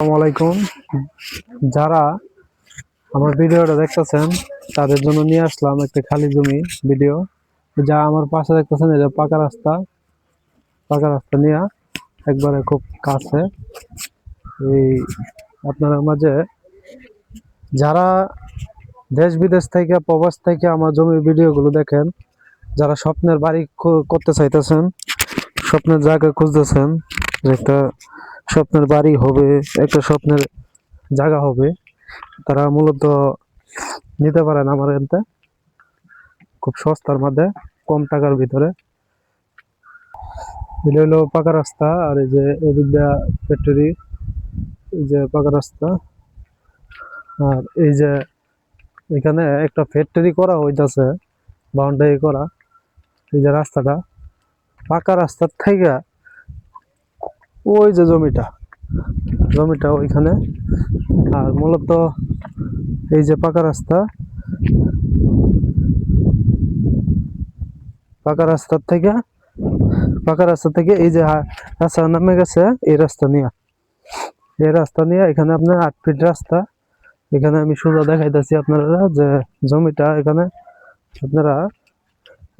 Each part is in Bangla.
আসসালামু আলাইকুম। যারা আমার ভিডিওটা দেখতেছেন, তাদের জন্য নিয়ে আসলাম একটা খালি জমি ভিডিও। যা আমার পাশে দেখতেছেন এটা পাকা রাস্তা। পাকা রাস্তা নিয়ে একবারে খুব কাছে। এই আপনারা মাঝে যারা দেশ বিদেশ থেকে, প্রবাস থেকে আমার জমির ভিডিওগুলো দেখেন, যারা স্বপ্নের বাড়ি করতে চাইতেছেন, স্বপ্নের জায়গা খুঁজতেছেন একটা স্বপ্নের বাড়ি হবে, একটা স্বপ্নের জায়গা হবে। তারা মূলত নিতে পারেন আমার এনতে। খুব সস্তার মধ্যে, কম টাকার ভিতরে। এটা হলো পাকা রাস্তা, আর এই যে এদিক ফ্যাক্টরি এই যে পাকা রাস্তা। আর এই যে এখানে একটা ফ্যাক্টরি করা হইতাছে বাউন্ডারি করা। এই যে রাস্তাটা, পাকা রাস্তার থেকে ওই যে জমিটা জমিটা ওইখানে। আর মূলত এই যে পাকা রাস্তা, পাকা রাস্তার থেকে, পাকা রাস্তা থেকে এই যে রাস্তা নামে গেছে এই রাস্তা নিয়ে। এই রাস্তা নিয়ে এখানে আপনার আট ফিট রাস্তা। এখানে আমি সোজা দেখাইতেছি আপনারা যে জমিটা এখানে আপনারা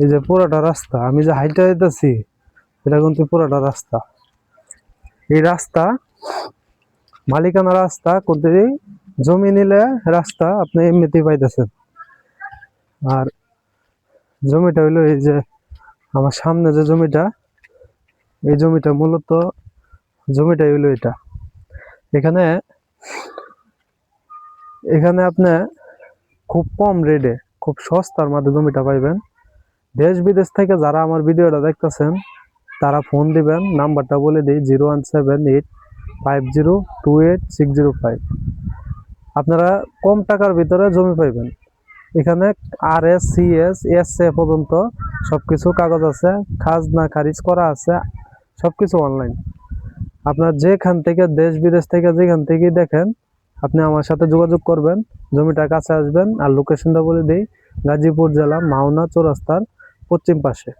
এই যে পুরোটা রাস্তা। আমি যে হাইটে যেতেছি এটা কিন্তু পুরোটা রাস্তা। এই রাস্তা, মালিকানা রাস্তা করতে জমি নিলে রাস্তা আপনি এমনিতেই পাইতেছেন। আর জমিটা হইল এই যে আমার সামনে যে জমিটা, এই জমিটা মূলত, জমিটাই হইল এটা। এখানে এখানে আপনি খুব কম রেটে, খুব সস্তার মধ্যে জমিটা পাইবেন। দেশ বিদেশ থেকে যারা আমার ভিডিওটা দেখতেছেন তারা ফোন দিবেন, নাম্বারটা বলে দিই, zero one seven eight five zero two eight six zero five. আপনারা কম টাকার ভিতরে জমি পাইবেন। এখানে R S C S S A পর্যন্ত সব কিছু কাগজ আছে, খাজনা, খারিজ করা আছে সব কিছু অনলাইন আপনার যেখান থেকে দেশ বিদেশ থেকে যেখান থেকেই দেখেন, আপনি আমার সাথে যোগাযোগ করবেন জমিটার কাছে আসবেন, আর লোকেশনটা বলে দিই, গাজীপুর জেলা মাওনা চৌরাস্তার পশ্চিম পাশে।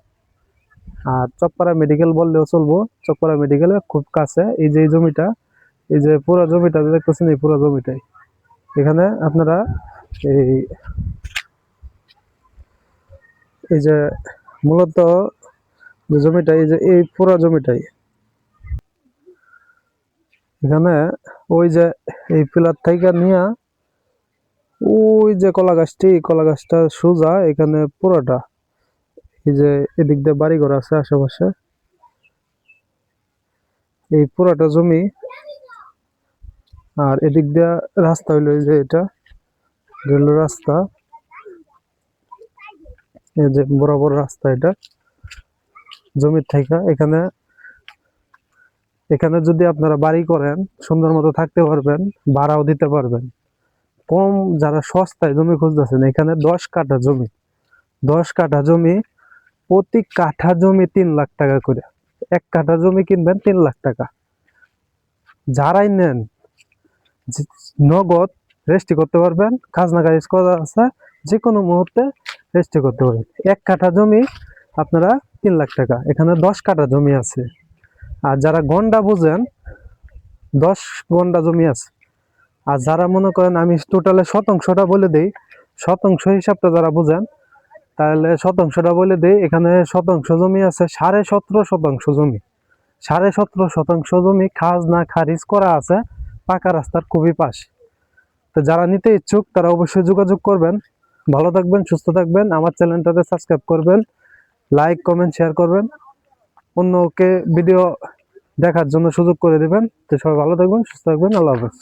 আর চকপাড়া মেডিকেল বললেও চলবো, চকপাড়া মেডিকেলের খুব কাছে, এই যে জমিটা, এই যে পুরো জমিটা দেখতেছেন এই পুরো জমিটাই। এখানে আপনারা এই এই যে মূলত যে জমিটা, এই যে এই পুরো জমিটাই। এখানে ওই যে এই পিলার থেকে নিয়ে ওই যে কলা গাছটি, কলা গাছটা সোজা এখানে পুরোটা। এই যে এদিক দিয়ে বাড়ি ঘর আছে আশেপাশে। এই পুরাটা জমি আর এদিক দিয়ে রাস্তা হইল যে এটা। রেল রাস্তা। এই যে বরাবর রাস্তা এটা। জমির থেকে এখানে এখানে যদি আপনারা বাড়ি করেন, সুন্দর মতো থাকতে পারবেন, ভাড়াও দিতে পারবেন। কম যারা সস্তায় জমি খুঁজতেছেন, এখানে দশ কাঠা জমি। দশ কাঠা জমি প্রতি কাঠা জমি তিন লাখ টাকা করে। এক কাঠা জমি কিনবেন তিন লাখ টাকা। যারাই নেন নগদ রেজিস্ট্রি করতে পারবেন, খাজনা খারিজ করা আছে যে কোনো মুহূর্তে রেজিস্ট্রি করতে পারবেন। এক কাঠা জমি আপনারা তিন লাখ টাকা। এখানে দশ কাঠা জমি আছে। আর যারা গন্ডা বুঝেন, দশ গন্ডা জমি আছে। আর যারা মনে করেন আমি টোটালে শতাংশটা বলে দিই, শতাংশ হিসাবটা যারা বুঝেন তাহলে শতাংশটা বলে দেই, এখানে শতাংশ জমি আছে, সাড়ে সতেরো শতাংশ জমি। সাড়ে সতেরো শতাংশ জমি খাজনা খারিজ করা আছে পাকা রাস্তার খুবই পাশে। তো যারা নিতে ইচ্ছুক, তারা অবশ্যই যোগাযোগ করবেন। ভালো থাকবেন, সুস্থ থাকবেন, আমার চ্যানেলটাতে সাবস্ক্রাইব করবেন, লাইক, কমেন্ট, শেয়ার করবেন। অন্যকে ভিডিও দেখার জন্য সুযোগ করে দেবেন। তো সবাই ভালো থাকবেন, সুস্থ থাকবেন, আল্লাহ হাফেজ।